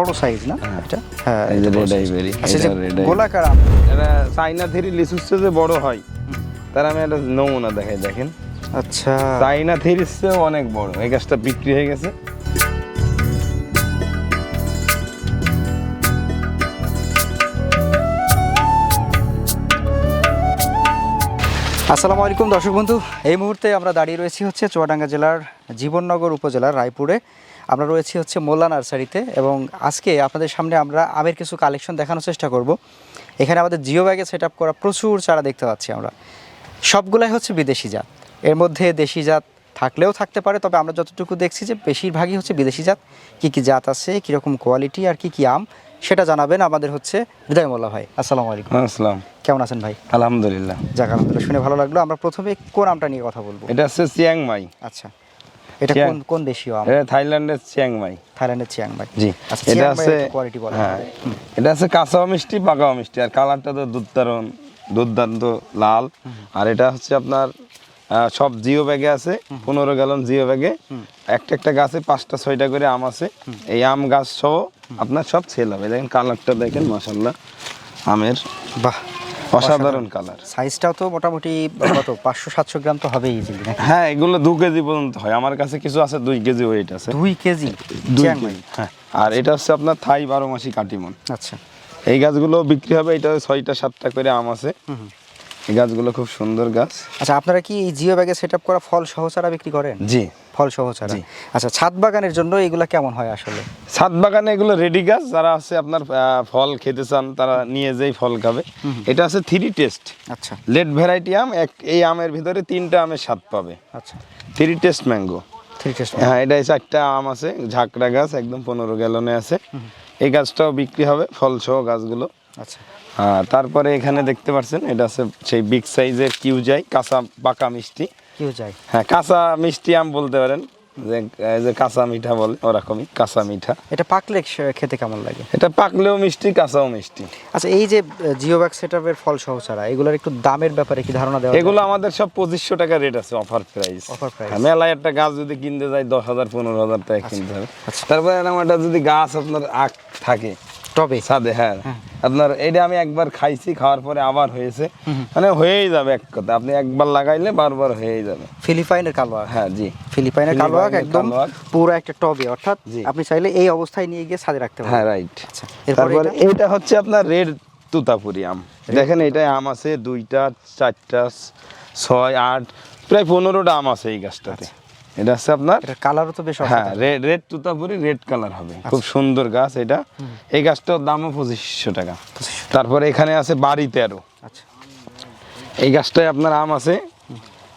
বড় সাইজ না? এটা? হ্যাঁ এই যে এটা বড় red আচ্ছা যে এটা red ivory। গোলাকার আম। এটা চাইনা থ্রি লিচুর চেয়ে যে বড় হয় তার আমি একটা নমুনা দেখাই দেখেন। আচ্ছা। চাইনা থ্রির চেয়েও অনেক বড় এই গাছটা বিক্রি হয়ে গেছে। আসসালামু আলাইকুম দর্শক বন্ধু এই মুহূর্তে আমরা দাঁড়িয়ে রয়েছি হচ্ছে চুয়াডাঙ্গা জেলার জীবননগর উপজেলার রায়পুরে। আমরা রয়েছি হচ্ছে মোল্লা নার্সারিতে এবং আজকে আপনাদের সামনে আমরা আমের কিছু কালেকশন দেখানোর চেষ্টা করব। এখানে আমাদের জিও ব্যাগে সেট আপ করা প্রচুর চারা দেখতে পাচ্ছি আমরা। সবগুলাই হচ্ছে বিদেশি জাত। এর মধ্যে দেশি জাত থাকলেও থাকতে পারে তবে আমরা যতটুকু দেখছি যে বেশিরভাগই হচ্ছে বিদেশি জাত। কী কী জাত আছে কীরকম কোয়ালিটি আর কী কী আম সেটা জানাবেন আমাদের হচ্ছে হৃদয় মোল্লা ভাই। আসসালামু আলাইকুম। আসসালাম। কেমন আছেন ভাই? আলহামদুলিল্লাহ। যাক আলহামদুলিল্লাহ শুনে ভালো লাগল। আমরা প্রথমে কোন আমটা নিয়ে কথা বলব? এটা হচ্ছে চিয়াংমাই। আচ্ছা। এটা কোন কোন দেশীয় আম? এটা থাইল্যান্ডের চিয়াংমাই থাইল্যান্ডের চিয়াংমাই জি। আচ্ছা এটা আছে কোয়ালিটি বলা হ্যাঁ। এটা আছে কাঁচাও মিষ্টি পাকাও মিষ্টি। আর কালারটা তো দুর্দারণ দুর্দান্ত লাল। আর এটা হচ্ছে আপনার সব জিও ব্যাগে আছে। পনেরো গ্যালন জিও ব্যাগে। একটা একটা গাছে পাঁচটা ছয়টা করে আম আছে। এই আম গাছ সহ আপনার সব সেল হবে। দেখেন কালারটা দেখেন মাসাল্লাহ আমের। বাহ। অসাধারণ কালার সাইজটাও তো মোটামুটি কত? পাঁচশো সাতশো গ্রাম তো হবে ইজিলি হ্যাঁ এগুলো দু কেজি পর্যন্ত হয়। আমার কাছে কিছু আছে দুই কেজি ওয়েট আছে। দুই কেজি? দুই কেজি হ্যাঁ। আর এটা হচ্ছে আপনার থাই বারো মাসি কাটিমন। আচ্ছা। এই গাছগুলো বিক্রি হবে এটা ছয়টা সাতটা করে আম আছে। এই গাছগুলো খুব সুন্দর গাছ। আচ্ছা আপনারা কি এই জিও ব্যাগে সেট আপ করা ফল সহচারা বিক্রি করেন? জি। ফল সহচারা জি। আচ্ছা ছাদ বাগানের জন্য এগুলা কেমন হয় আসলে? ছাদ বাগানে এগুলো রেডি গাছ যারা আছে আপনার ফল খেতে চান তারা নিয়ে যেই ফল খাবে। এটা আছে থ্রি টেস্ট আচ্ছা। লেট ভ্যারাইটি আম এক এই আমের ভিতরে তিনটা আমের স্বাদ পাবে। আচ্ছা। Three taste mango three taste হ্যাঁ এটা চারটা আম আছে ঝাঁকড়া গাছ একদম পনেরো গ্যালনে আছে। এই গাছটাও বিক্রি হবে ফল সহ গাছগুলো। আচ্ছা। হ্যাঁ তারপরে এখানে দেখতে পাচ্ছেন এটা আছে সেই বিগ সাইজের কিউজাই কাঁচা পাকা মিষ্টি। কেউ যায়। হ্যাঁ কাঁচা মিষ্টি আম বলতে পারেন। যে যে কাঁচা মিঠা বলে ওরকমই কাঁচা মিঠা। এটা পাকলে খেতে কেমন লাগে? এটা পাকলেও মিষ্টি কাঁচাও মিষ্টি। আচ্ছা এই যে জিও ব্যাগ সেট আপের ফল সহচারা এগুলোর একটু দামের ব্যাপারে কি ধারণা দেওয়া এগুলো আমাদের সব পঁচিশশো টাকা রেট আছে অফার প্রাইস Offer price। মেলায় একটা গাছ যদি কিনতে যাই দশ হাজার পনেরো হাজার টাকা কিনতে হবে। আচ্ছা। তারপরে এরকম একটা যদি গাছ আপনার আখ থাকে টবে। ছাদে হ্যাঁ। আপনার এটা আমি একবার খাইছি খাওয়ার পরে আবার হয়েছে। মানে হয়েই যাবে এক কথা। আপনি একবার লাগাইলে বারবার হয়েই যাবে। ফিলিপাইনের কালো আখ হ্যাঁ জি। ফিলিপাইনের কালো আখ ফিলিপাইনের একদম পুরো একটা টবে অর্থাৎ আপনি চাইলে এই অবস্থায় নিয়ে গিয়ে ছাদে রাখতে হ্যাঁ রাইট আচ্ছা তারপরে এটা? হচ্ছে আপনার রেড তুতাপুরি আম। দেখেন এটা আম আছে দুইটা চারটা ছয় আট প্রায় পনেরোটা আম আছে এই গাছটাতে। এটা হচ্ছে আপনার? এটা কালারও তো বেশ হ্যাঁ। Red red Totapuri red colour হবে। খুব সুন্দর গাছ এটা। এই গাছটার দামও পঁচিশশো টাকা। তারপরে এখানে আছে বাড়ি তেরো। আচ্ছা। এই গাছটায় আপনার আম আছে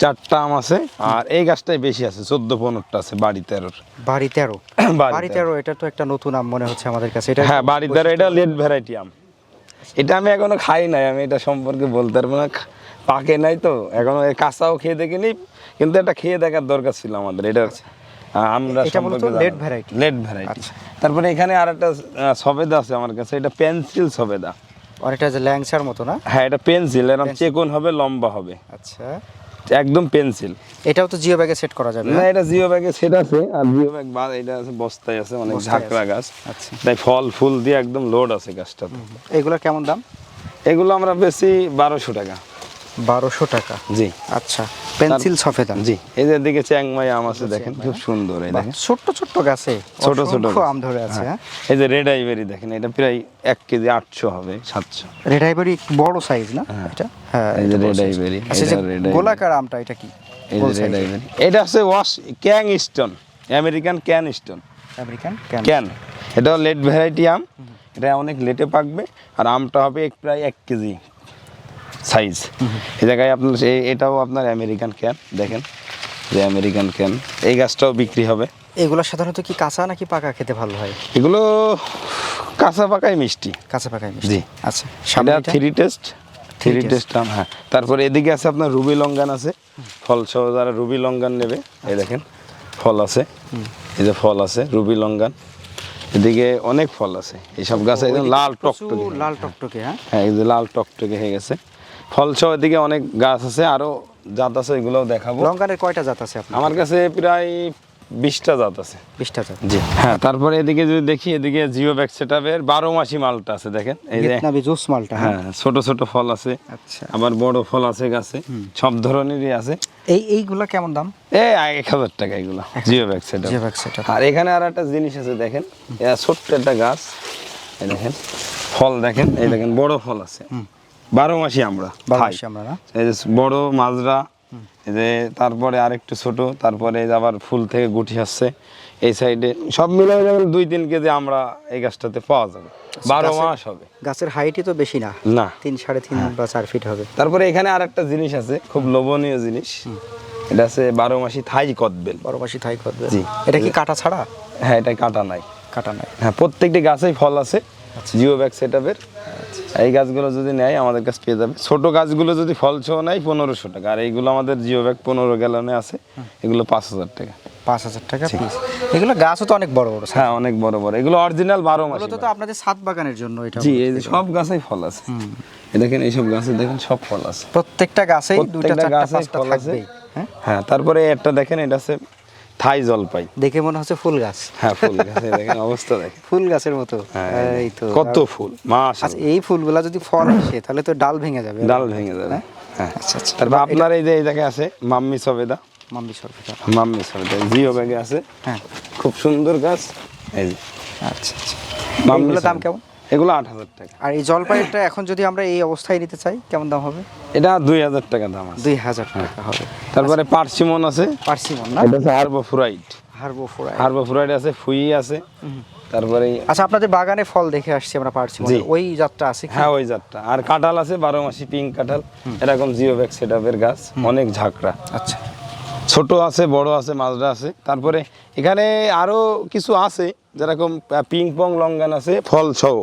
চারটা আম আছে আর এই গাছটাই বেশি আছে চোদ্দ পনেরোটা আছে বাড়ি তেরোর। বাড়ি তেরো। বাড়ি তেরো। এটা তো একটা নতুন আম মনে হচ্ছে আমাদের কাছে। এটা হ্যাঁ বাড়ি তেরো এটা লেট ভ্যারাইটি আম। এটা আমি এখনও খাই নাই আমি এটা সম্পর্কে বলতে পারব না। পাকে নাই তো এখনও কাঁচাও খেয়ে দেখিনি কিন্তু এটা খেয়ে দেখার দরকার ছিল আমাদের এটা আমরা এটা late variety। Late variety. তারপরে এখানে আর একটা সবেদা আছে আমার কাছে এটা পেন্সিল সবেদা। অনেকটা যে ল্যাংসার মতো না? হ্যাঁ এটা পেন্সিল এরকম চেকন হবে লম্বা হবে। আচ্ছা। একদম পেন্সিল। এটাও তো জিও ব্যাগে সেট করা যাবে না এটা জিও ব্যাগে সেট আছে আর জিও ব্যাগ বাদ এটা আছে বস্তায় আছে অনেক ঝাঁকড়া গাছ। আচ্ছা। তাই ফল ফুল দিয়ে একদম লোড আছে গাছটাতে। এগুলোর কেমন দাম? এগুলো আমরা বেশি বারোশো টাকা। বারোশো টাকা। জি। আচ্ছা পেন্সিল সফেদা। জি এই যে দিকে চ্যাংমাই আম আছে দেখেন খুব সুন্দর এই দেখেন। ছোট্ট ছোট্ট গাছে ছোট ছোট আম ধরে আছে হ্যাঁ। এই যে রেড আইভেরি দেখেন এটা প্রায় এক কেজি আটশো হবে সাতশো। রেড আইভরি বড় সাইজ না এটা? হ্যাঁ এই যে size। ivory, আচ্ছা। গোলাকার আমটা এটা কি? এই যে রেড আইভেরি এটা হচ্ছে ওয়াশ ক্যাং স্টোন আমেরিকান ক্যান স্টোন আমেরিকান ক্যান এটা লেট ভ্যারাইটি আম। এটা অনেক লেটে পাকবে আর আমটা হবে প্রায় এক কেজি। সাইজ। এই জায়গায় আপনার এটাও আপনার আমেরিকান ক্যান দেখেন। যে আমেরিকান ক্যান এই গাছটাও বিক্রি হবে। এগুলো সাধারণত কি কাঁচা নাকি পাকা খেতে ভালো হয়? এগুলো কাঁচা পাকাই মিষ্টি। কাঁচা পাকাই মিষ্টি। জি। আচ্ছা সামনে থ্রি টেস্ট থ্রি টেস্ট আম হ্যাঁ। তারপরে এদিকে আছে আপনার রুবি লঙ্গান আছে। ফল সহ যারা রুবি লঙ্গান নেবে এই দেখেন ফল আছে। এই যে ফল আছে রুবি লঙ্গান। এদিকে অনেক ফল আছে। এইসব গাছ একদম লাল টকটকে। লাল টকটকে হ্যাঁ? হ্যাঁ এই যে লাল টকটকে হয়ে গেছে। ফল সহ এদিকে অনেক গাছ আছে আরও জাত আছে এগুলোও দেখাবো। লঙ্কানের কয়টা জাত আছে আমার কাছে প্রায় বিশটা জাত আছে। বিশটা জাত। জি। হ্যাঁ তারপরে এদিকে যদি দেখি এদিকে জিও ব্যাক সেটআপের বারো মাসি মালটা আছে দেখেন। এই যে জুস মালটা হ্যাঁ। হ্যাঁ ছোট ছোট ফল আছে। আচ্ছা। আবার বড় ফল আছে গাছে। সব ধরনেরই আছে। এই এইগুলা কেমন দাম? এই এক হাজার টাকা এগুলো। জিও ব্যাক সেটআপ। যে ব্যাগ সেটা আর এখানে আর একটা জিনিস আছে দেখেন। ছোট্ট একটা গাছ। দেখেন। ফল দেখেন এই দেখেন বড় ফল আছে। বারো মাসি আমরা বড় মাজরা যে তারপরে আরেকটু ছোট তারপরে আবার ফুল থেকে গুটি আসছে এই সাইডে সব মিলে যাবেন দুই তিন কেজি আমরা এই গাছটাতে পাওয়া যাবে। বারো মাস হবে। গাছের হাইটই তো বেশি না? না। তিন সাড়ে তিন বা চার ফিট হবে। তারপরে এখানে আর একটা জিনিস আছে খুব লোভনীয় জিনিস। এটা আছে বারো মাসি থাই কদবেল। বারো মাসি থাই কদবেল। জি। এটা কি কাটা ছাড়া? হ্যাঁ এটা কাটা নাই। কাটা নাই। হ্যাঁ প্রত্যেকটি গাছেই ফল আছে জিও ব্যাগ সেট এই গাছগুলো যদি নেয় আমাদের কাছে পেয়ে যাবে। ছোট গাছগুলো যদি ফল ছ নেয় পনেরোশো টাকা। আর এইগুলো আমাদের জিও ব্যাগ পনেরো গ্যালনে আছে। এগুলো পাঁচ হাজার টাকা। পাঁচ হাজার টাকা পিস এগুলো গাছও তো অনেক বড় বড় হ্যাঁ অনেক বড় বড়। এগুলো অরিজিনাল বারো মাস তো আপনাদের সাত বাগানের জন্য এটা জি এই সব গাছেই ফল আছে। দেখেন এইসব গাছে দেখেন সব ফল আছে। প্রত্যেকটা গাছেই দুইটা প্রত্যেকটা চারটা পাঁচটা ফল আছে। থাকবেই হ্যাঁ? হ্যাঁ তারপরে একটা দেখেন এটা আছে থাই জলপাই। দেখে মনে হচ্ছে ফুল গাছ। হ্যাঁ ফুল গাছে দেখেন অবস্থা দেখেন। ফুল গাছের মতো। হ্যাঁ এই তো। কত ফুল মাস আচ্ছা এই ফুলগুলা যদি ফল আসে তাহলে তো ডাল ভেঙে যাবে। ডাল ভেঙে যাবে। হ্যাঁ? আচ্ছা আচ্ছা। তারপর আপনার এই যে এই জায়গায় আছে মাম্মি সবেদা। মাম্বি সরকার মাম্মি সবেদা জিও ব্যাগে আছে। হ্যাঁ। খুব সুন্দর গাছ। এই যে। আচ্ছা আচ্ছা। মাম্মি এইগুলোর দাম কেমন? এগুলো আট হাজার টাকা। আর এই জলপাইটা এখন যদি আমরা এই অবস্থায় নিতে চাই কেমন দাম হবে? এটা দুই হাজার টাকা দাম আছে। দুই হাজার টাকা হবে। তারপরে পার্সিমন আছে। পার্সিমন না? এটা আছে হার্বোফ্রাইট হারবো ফোরাই হার্বোফ্রাইট আছে ফুই আছে। তারপরে আচ্ছা আপনাদের বাগানে ফল দেখে আসছি আমরা পার্সিমন। ওই জাতটা আছে হ্যাঁ ওই জাতটা। আর কাঁঠাল আছে বারো মাসি পিঙ্ক কাঁঠাল। এরকম জিও ব্যাগ সেট গাছ। অনেক ঝাঁকড়া। আচ্ছা। ছোট আছে বড় আছে মাজরা আছে। তারপরে এখানে আরও কিছু আছে যেরকম পিং পং লঙ্গান আছে ফল সহ।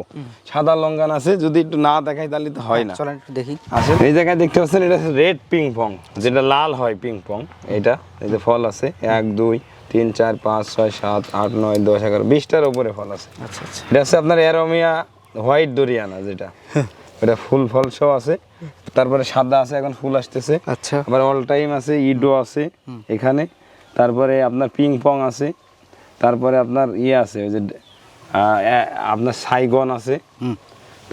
সাদা লঙ্গান আছে যদি একটু না দেখাই তাহলে তো হয় না। চলেন একটু দেখি। আসেন। এই জায়গায় দেখতে পাচ্ছেন এটা রেড পিং পং যেটা লাল হয় পিং পং এটা এই যে ফল আছে এক দুই তিন চার পাঁচ ছয় সাত আট নয় দশ এগারো বিশটার উপরে ফল আছে। আচ্ছা আচ্ছা। এটা হচ্ছে আপনার অ্যারোমিয়া হোয়াইট ডোরিয়ানা যেটা। এটা ফুল ফল সহ আছে। তারপরে সাদা আছে এখন ফুল আসতেছে। আচ্ছা। আবার অল টাইম আছে ইডো আছে এখানে। তারপরে আপনার পিং পং আছে। তারপরে আপনার ইয়ে আছে ওই যে আপনার সাইগন আছে।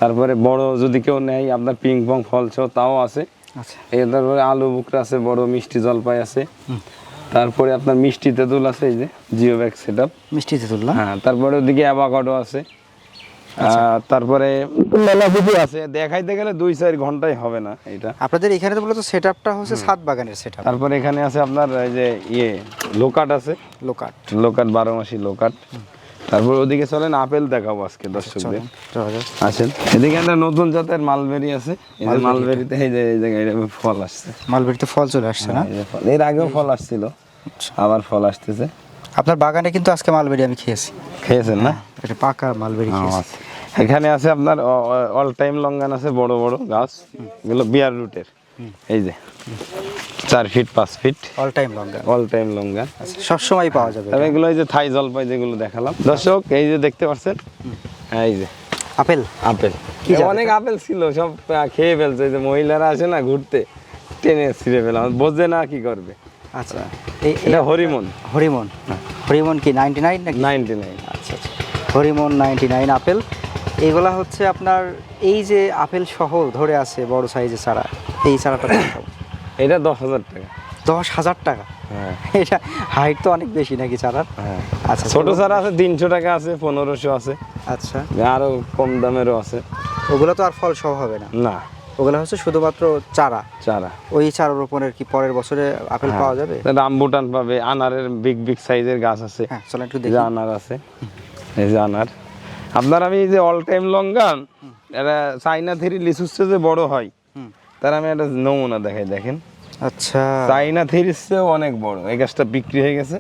তারপরে বড় যদি কেউ নেয় আপনার পিং পং ফল সহ তাও আছে। আচ্ছা। এই তারপরে আলু বুকরা আছে বড় মিষ্টি জলপাই আছে। তারপরে আপনার মিষ্টি তেঁতুল আছে এই যে জিও ব্যাগ সেট মিষ্টি তেঁতুল হ্যাঁ তারপরে ওদিকে অ্যাভাকাডো আছে। তারপরে মেলা কিছু আছে দেখাইতে গেলে দুই চার ঘন্টাই হবে না এটা আপনাদের এখানে তো বলতো সেট আপটা হচ্ছে সাত বাগানের সেট আপ তারপরে এখানে আছে আপনার এই যে ইয়ে লোকাট আছে। লোকাট। লোকাট বারো মাসি লোকাট। তারপর ওদিকে চলেন আপেল দেখাবো আজকে দর্শকদের। আসেন। এদিকে একটা নতুন জাতের মালবেরি আছে। এই মালবেরিতে এই যে এই জায়গায় ফল আসছে। মালবেরিতে ফল চলে আসছে না? ফল। এর আগেও ফল আসছিল আবার ফল আসতেছে। আপনার বাগানে কিন্তু আজকে মালবেরি আমি খেয়েছি। খেয়েছেন না? এটা পাকা মালবেরি খেয়েছি আচ্ছা। এখানে আছে আপনার অল টাইম লঙ্গান আছে বড় বড় গাছ। এগুলো বিয়ার রুটের। এই যে চার ফিট পাঁচ ফিট অল টাইম লঙ্গা অল টাইম লঙ্গান সব সময় পাওয়া যাবে তবে এগুলো এই যে থাই জলপাই যেগুলো দেখালাম। দর্শক এই যে দেখতে পাচ্ছেন? এই যে। আপেল? আপেল। অনেক আপেল ছিল সব খেয়ে ফেলছে। এই যে মহিলারা আসে না ঘুরতে টেনে ছিঁড়ে ফেলাম বোঝে না কি করবে। আচ্ছা। এটা হরিমন। হরিমন। হরিমন কি নাইনটি নাইন নাকি? নাইনটি নাইন আচ্ছা আচ্ছা। হরিমন নাইনটি নাইন আপেল। এগুলা হচ্ছে আপনার এই যে আপেল সহ ধরে আছে বড় সাইজের চারা এই চারাটা এটা দশ হাজার টাকা। দশ হাজার টাকা? হ্যাঁ। এটা হাইট তো অনেক বেশি নাকি চারার? হ্যাঁ। আচ্ছা ছোট চারা আছে তিনশো টাকা আছে পনেরোশো আছে। আচ্ছা। আরও কম দামেরও আছে। ওগুলো তো আর ফল সহ হবে না? না। ওগুলো হচ্ছে শুধুমাত্র চারা। চারা। ওই চারা রোপণের কি পরের বছরে আপেল পাওয়া যাবে? রামবুটান পাবে আনারের বিগ বিগ সাইজের গাছ আছে। হ্যাঁ চলেন একটু দেখি। আনার আছে। এই যে আনার। আপনার আমি এই যে অল টাইম লঙ্গান এটা চাইনা থ্রি লিচুর যে বড় হয় তার আমি একটা নমুনা দেখাই দেখেন। আচ্ছা। চাইনা থ্রির চেয়েও অনেক বড়। এই গাছটা বিক্রি হয়ে গেছে।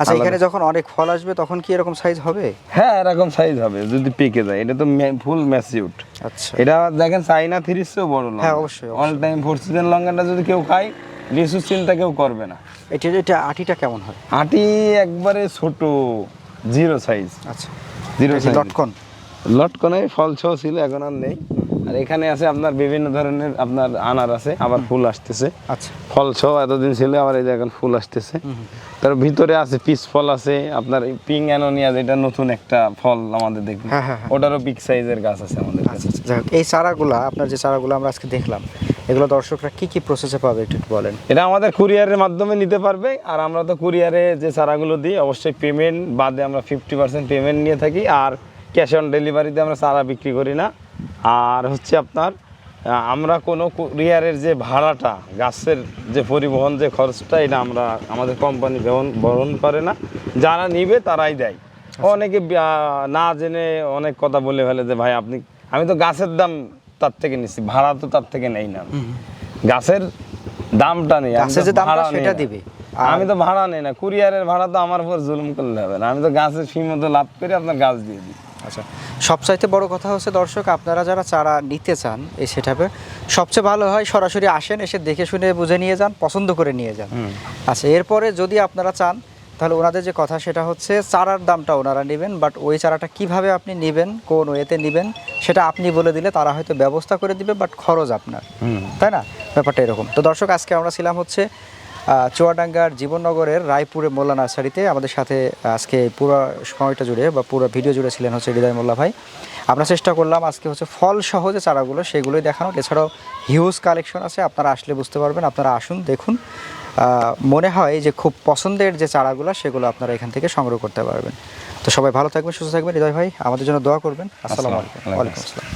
আচ্ছা এখানে যখন অনেক ফল আসবে তখন কি এরকম সাইজ হবে? হ্যাঁ এরকম সাইজ হবে যদি পেকে যায়। এটা তো ফুল ম্যাসিউট আচ্ছা। এটা দেখেন চাইনা থ্রির চেয়েও বড় হ্যাঁ, অবশ্যই, অল টাইম ফোর সিজন লঙ্গানটা যদি কেউ খায় লিচুর চিন্তা কেউ করবে না। এটা এটা আটিটা কেমন হয়? আটি একবারে ছোট জিরো সাইজ আচ্ছা। জিরো সাইজ লটকন? লটকনে ফল ছ ছিল এখন আর নেই। আর এখানে আছে আপনার বিভিন্ন ধরনের আপনার আনার আছে আবার ফুল আসতেছে। আচ্ছা। ফল সহ এতদিন ছিল আবার এই যে এখন ফুল আসতেছে। তার ভিতরে আছে পিস ফল আছে আপনার পিং অ্যানোনিয়া যেটা নতুন একটা ফল আমাদের দেখবেন হ্যাঁ, হ্যাঁ, হ্যাঁ। ওটারও বিগ সাইজের গাছ আছে আমাদের কাছে আচ্ছা। আচ্ছা এই চারাগুলা আপনার যে চারাগুলো আমরা আজকে দেখলাম এগুলো দর্শকরা কি কি প্রসেসে পাবে একটু একটু বলেন। এটা আমাদের কুরিয়ারের মাধ্যমে নিতে পারবে আর আমরা তো কুরিয়ারে যে চারাগুলো দিই অবশ্যই পেমেন্ট বাদে আমরা ফিফটি পার্সেন্ট পেমেন্ট নিয়ে থাকি আর ক্যাশ অন ডেলিভারিতে আমরা চারা বিক্রি করি না। আর হচ্ছে আপনার আমরা কোনো কুরিয়ারের যে ভাড়াটা গাছের যে পরিবহন যে খরচটা এটা আমরা আমাদের কোম্পানি বহন করে না। যারা নিবে তারাই দেয়। অনেকে না জেনে অনেক কথা বলে ফেলে যে ভাই আপনি আমি তো গাছের দাম তার থেকে নিচ্ছি ভাড়া তো তার থেকে নেই না। গাছের দামটা নেই সেটা দিবে। আমি তো ভাড়া নেই না কুরিয়ারের ভাড়া তো আমার উপর জুলুম করলে হবে না। আমি তো গাছের ফি মতো লাভ করে আপনার গাছ দিয়ে দিই। আচ্ছা সবচাইতে বড় কথা হচ্ছে দর্শক আপনারা যারা চারা নিতে চান এই সেটাপে সবচেয়ে ভালো হয় সরাসরি আসেন এসে দেখে শুনে বুঝে নিয়ে যান পছন্দ করে নিয়ে যান। আচ্ছা এরপরে যদি আপনারা চান তাহলে ওনাদের যে কথা সেটা হচ্ছে চারার দামটা ওনারা নেবেন বাট ওই চারাটা কীভাবে আপনি নেবেন কোন ওয়েতে নেবেন সেটা আপনি বলে দিলে তারা হয়তো ব্যবস্থা করে দিবে বাট খরচ আপনার। তাই না? ব্যাপারটা এরকম। তো দর্শক আজকে আমরা ছিলাম হচ্ছে চুয়াডাঙ্গার জীবননগরের রায়পুরে মোল্লা নার্সারিতে আমাদের সাথে আজকে পুরো সময়টা জুড়ে বা পুরো ভিডিও জুড়ে ছিলেন হচ্ছে হৃদয় মোল্লা ভাই। আমরা চেষ্টা করলাম আজকে হচ্ছে ফল সহ যে চারাগুলো সেগুলোই দেখানোর। এছাড়াও হিউজ কালেকশন আছে আপনারা আসলে বুঝতে পারবেন আপনারা আসুন দেখুন। মনে হয় যে খুব পছন্দের যে চারাগুলো সেগুলো আপনারা এখান থেকে সংগ্রহ করতে পারবেন। তো সবাই ভালো থাকবেন সুস্থ থাকবেন হৃদয় ভাই আমাদের জন্য দোয়া করবেন। আসসালামু আসসালামু আলাইকুম। ওয়ালাইকুম আসসালাম।